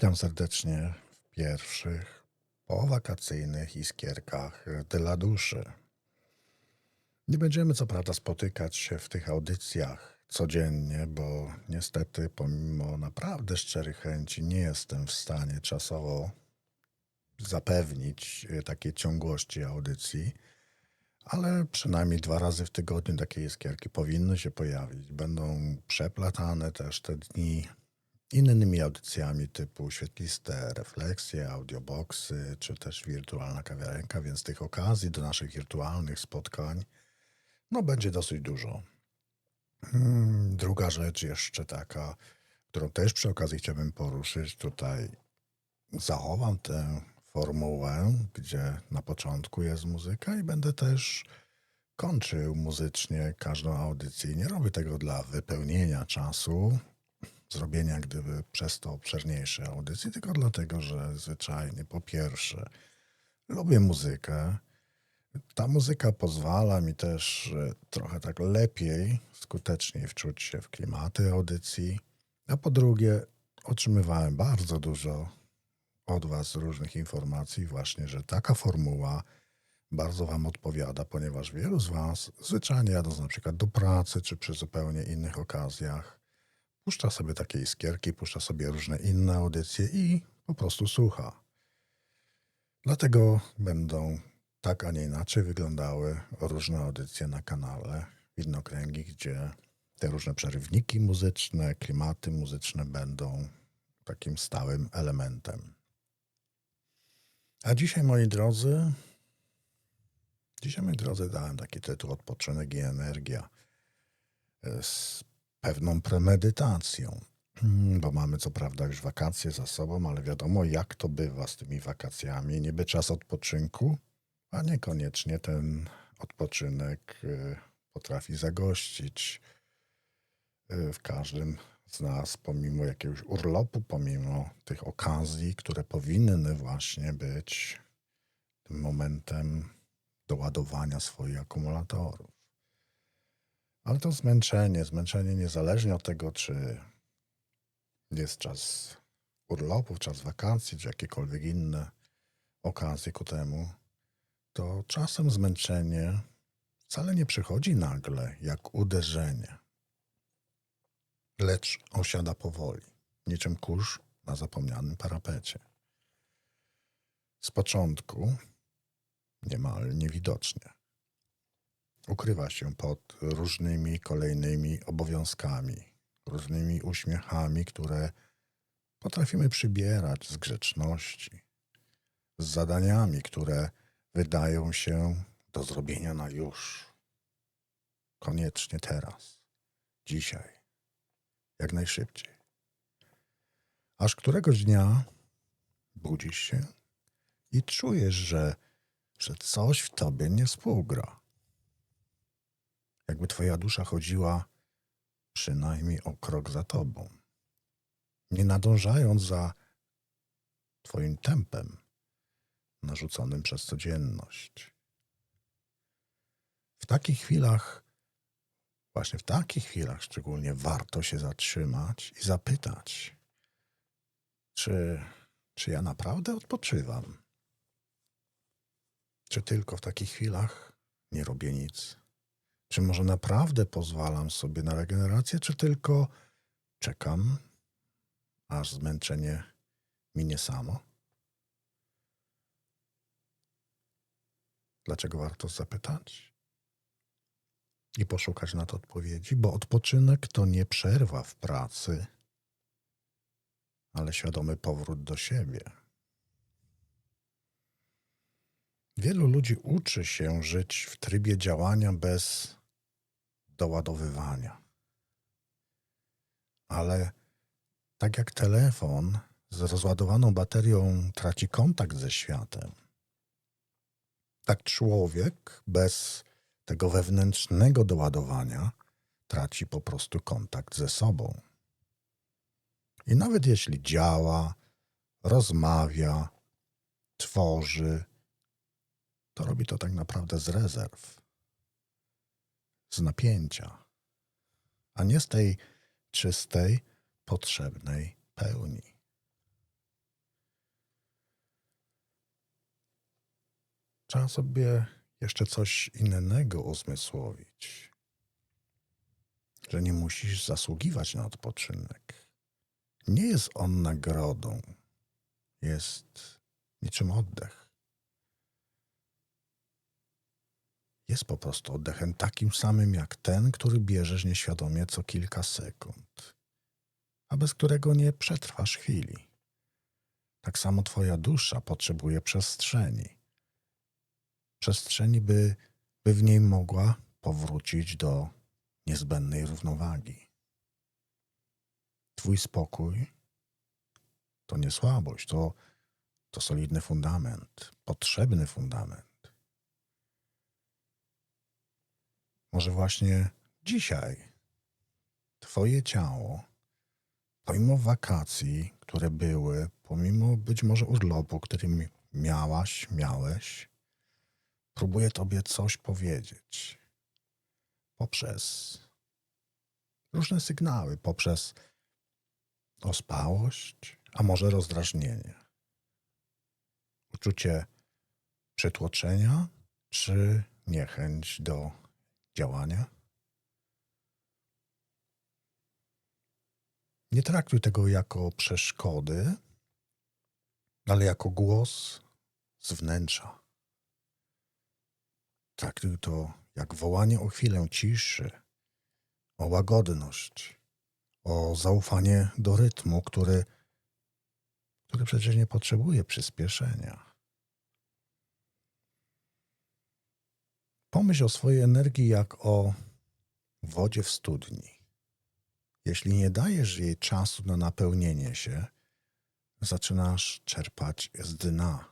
Witam serdecznie w pierwszych powakacyjnych iskierkach dla duszy. Nie będziemy co prawda spotykać się w tych audycjach codziennie, bo niestety pomimo naprawdę szczerych chęci nie jestem w stanie czasowo zapewnić e, takiej ciągłości audycji, ale przynajmniej dwa razy w tygodniu takie iskierki powinny się pojawić. Będą przeplatane też te dni innymi audycjami typu świetliste refleksje, audioboksy, czy też wirtualna kawiarenka, więc tych okazji do naszych wirtualnych spotkań no będzie dosyć dużo. Hmm, Druga rzecz jeszcze taka, którą też przy okazji chciałbym poruszyć, tutaj zachowam tę formułę, gdzie na początku jest muzyka i będę też kończył muzycznie każdą audycję. Nie robię tego dla wypełnienia czasu, zrobienia gdyby przez to obszerniejszej audycji, tylko dlatego, że zwyczajnie po pierwsze lubię muzykę. Ta muzyka pozwala mi też e, trochę tak lepiej, skuteczniej wczuć się w klimaty audycji. A po drugie, otrzymywałem bardzo dużo od Was różnych informacji, właśnie, że taka formuła bardzo Wam odpowiada, ponieważ wielu z Was zwyczajnie jadąc na przykład do pracy czy przy zupełnie innych okazjach, puszcza sobie takie iskierki, puszcza sobie różne inne audycje i po prostu słucha. Dlatego będą tak, a nie inaczej wyglądały różne audycje na kanale Widnokręgi, gdzie te różne przerywniki muzyczne, klimaty muzyczne będą takim stałym elementem. A dzisiaj, moi drodzy, dzisiaj, moi drodzy, dałem taki tytuł Odpoczynek i energia e, pewną premedytacją, Mm, bo mamy co prawda już wakacje za sobą, ale wiadomo, jak to bywa z tymi wakacjami. Niby czas odpoczynku, a niekoniecznie ten odpoczynek y, potrafi zagościć y, w każdym z nas, pomimo jakiegoś urlopu, pomimo tych okazji, które powinny właśnie być tym momentem doładowania swoich akumulatorów. Ale to zmęczenie, zmęczenie niezależnie od tego, czy jest czas urlopów, czas wakacji, czy jakiekolwiek inne okazje ku temu, to czasem zmęczenie wcale nie przychodzi nagle, jak uderzenie, lecz osiada powoli, niczym kurz na zapomnianym parapecie. Z początku niemal niewidocznie. Ukrywa się pod różnymi kolejnymi obowiązkami, różnymi uśmiechami, które potrafimy przybierać z grzeczności, z zadaniami, które wydają się do zrobienia na już. Koniecznie teraz, dzisiaj, jak najszybciej. Aż któregoś dnia budzisz się i czujesz, że, że coś w tobie nie współgra. Jakby twoja dusza chodziła przynajmniej o krok za tobą, nie nadążając za twoim tempem narzuconym przez codzienność. W takich chwilach, właśnie w takich chwilach szczególnie, warto się zatrzymać i zapytać, czy, czy ja naprawdę odpoczywam? Czy tylko w takich chwilach nie robię nic? Czy może naprawdę pozwalam sobie na regenerację, czy tylko czekam, aż zmęczenie minie samo? Dlaczego warto zapytać i poszukać na to odpowiedzi? Bo odpoczynek to nie przerwa w pracy, ale świadomy powrót do siebie. Wielu ludzi uczy się żyć w trybie działania bez doładowywania. Ale tak jak telefon z rozładowaną baterią traci kontakt ze światem, tak człowiek bez tego wewnętrznego doładowania traci po prostu kontakt ze sobą. I nawet jeśli działa, rozmawia, tworzy, to robi to tak naprawdę z rezerw, z napięcia, a nie z tej czystej, potrzebnej pełni. Trzeba sobie jeszcze coś innego uzmysłowić, że nie musisz zasługiwać na odpoczynek. Nie jest on nagrodą, jest niczym oddech. Jest po prostu oddechem takim samym jak ten, który bierzesz nieświadomie co kilka sekund, a bez którego nie przetrwasz chwili. Tak samo Twoja dusza potrzebuje przestrzeni. Przestrzeni, by, by w niej mogła powrócić do niezbędnej równowagi. Twój spokój to nie słabość, to, to solidny fundament, potrzebny fundament. Może właśnie dzisiaj Twoje ciało, pomimo wakacji, które były, pomimo być może urlopu, który mi- miałaś, miałeś, próbuje Tobie coś powiedzieć poprzez różne sygnały, poprzez ospałość, a może rozdrażnienie. Uczucie przytłoczenia czy niechęć do działania. Nie traktuj tego jako przeszkody, ale jako głos z wnętrza. Traktuj to jak wołanie o chwilę ciszy, o łagodność, o zaufanie do rytmu, który, który przecież nie potrzebuje przyspieszenia. Pomyśl o swojej energii jak o wodzie w studni. Jeśli nie dajesz jej czasu na napełnienie się, zaczynasz czerpać z dna,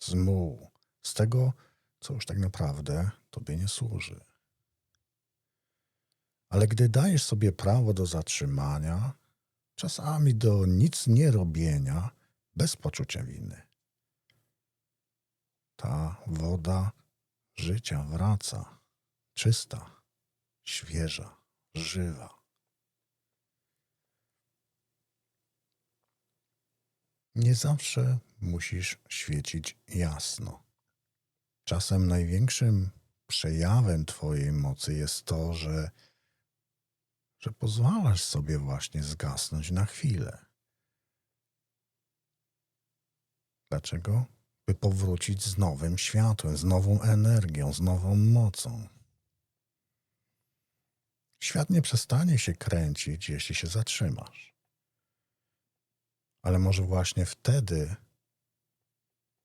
z mułu, z tego, co już tak naprawdę tobie nie służy. Ale gdy dajesz sobie prawo do zatrzymania, czasami do nic nie robienia, bez poczucia winy, ta woda życia wraca, czysta, świeża, żywa. Nie zawsze musisz świecić jasno. Czasem największym przejawem Twojej mocy jest to, że, że pozwalasz sobie właśnie zgasnąć na chwilę. Dlaczego? By powrócić z nowym światłem, z nową energią, z nową mocą. Świat nie przestanie się kręcić, jeśli się zatrzymasz. Ale może właśnie wtedy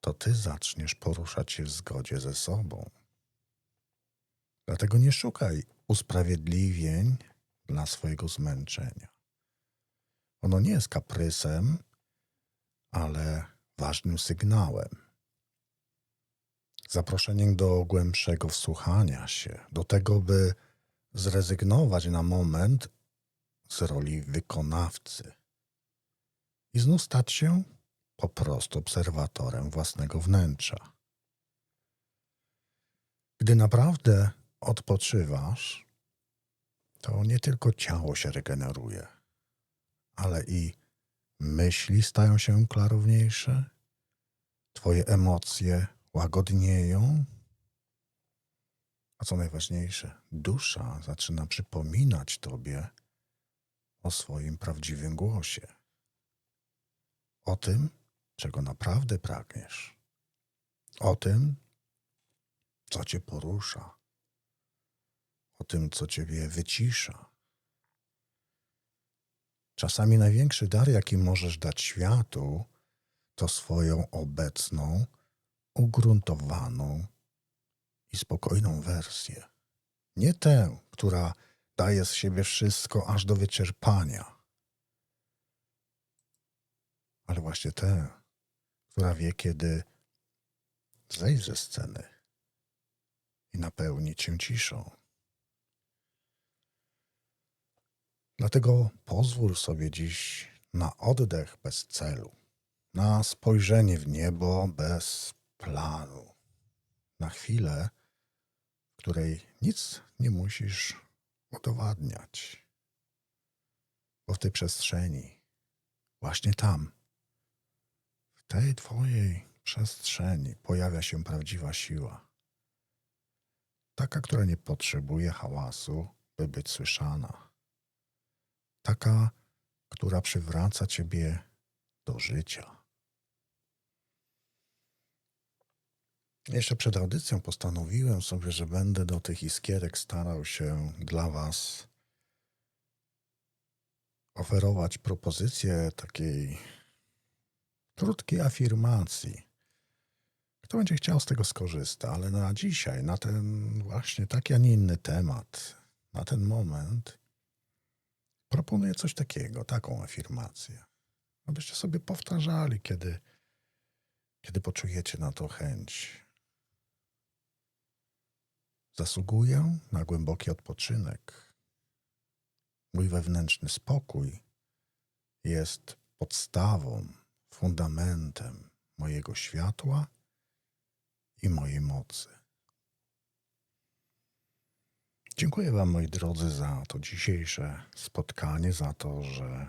to ty zaczniesz poruszać się w zgodzie ze sobą. Dlatego nie szukaj usprawiedliwień dla swojego zmęczenia. Ono nie jest kaprysem, ale ważnym sygnałem. Zaproszeniem do głębszego wsłuchania się, do tego, by zrezygnować na moment z roli wykonawcy i znów stać się po prostu obserwatorem własnego wnętrza. Gdy naprawdę odpoczywasz, to nie tylko ciało się regeneruje, ale i myśli stają się klarowniejsze, twoje emocje łagodnieją, a co najważniejsze, dusza zaczyna przypominać tobie o swoim prawdziwym głosie, o tym, czego naprawdę pragniesz, o tym, co cię porusza, o tym, co ciebie wycisza. Czasami największy dar, jaki możesz dać światu, to swoją obecną, ugruntowaną i spokojną wersję. Nie tę, która daje z siebie wszystko aż do wyczerpania, ale właśnie tę, która wie, kiedy zejść ze sceny i napełnić się ciszą. Dlatego pozwól sobie dziś na oddech bez celu, na spojrzenie w niebo bez planu, na chwilę, w której nic nie musisz udowadniać. Bo w tej przestrzeni, właśnie tam, w tej Twojej przestrzeni pojawia się prawdziwa siła. Taka, która nie potrzebuje hałasu, by być słyszana. Taka, która przywraca ciebie do życia. Jeszcze przed audycją postanowiłem sobie, że będę do tych iskierek starał się dla Was oferować propozycję takiej krótkiej afirmacji. Kto będzie chciał z tego skorzysta, ale na dzisiaj, na ten właśnie taki, a nie inny temat, na ten moment, proponuję coś takiego, taką afirmację. Abyście sobie powtarzali, kiedy, kiedy poczujecie na to chęć. Zasługuję na głęboki odpoczynek. Mój wewnętrzny spokój jest podstawą, fundamentem mojego światła i mojej mocy. Dziękuję Wam, moi drodzy, za to dzisiejsze spotkanie, za to, że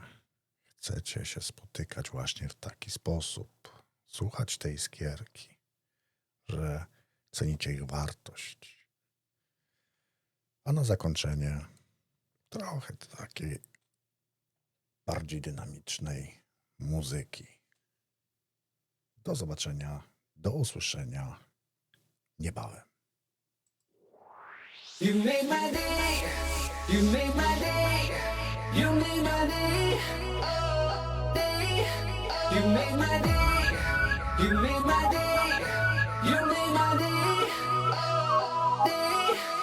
chcecie się spotykać właśnie w taki sposób, słuchać tej skierki, że cenicie ich wartość. A na zakończenie trochę takiej bardziej dynamicznej muzyki. Do zobaczenia, do usłyszenia niebawem. You made my day. You made my day. You made my day. Oh, day. You made my day. You made my day. You made my day. Oh, day.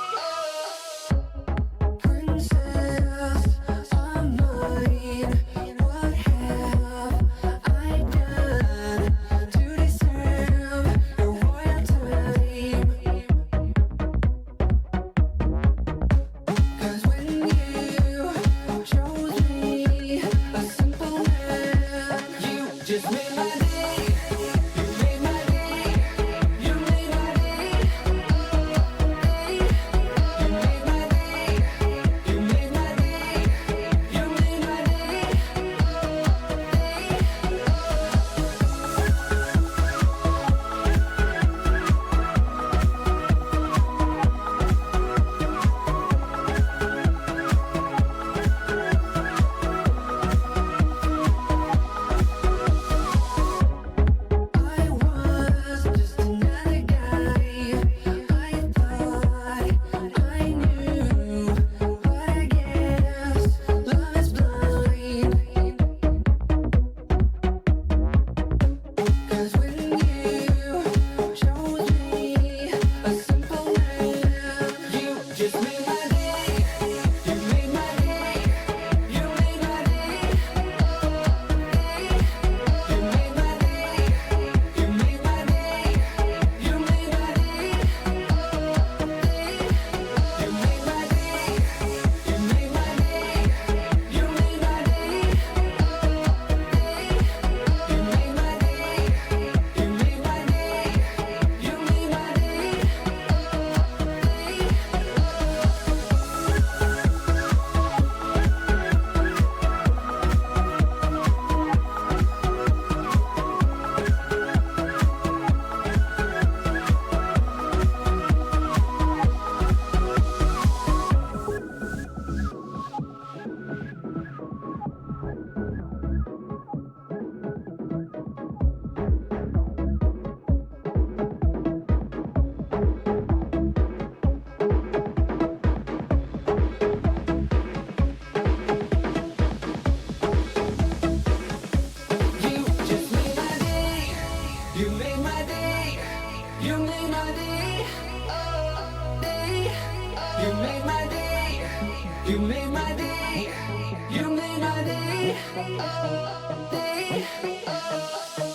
Oh. You made my day. You made my day. You made my day. Oh, day. Oh,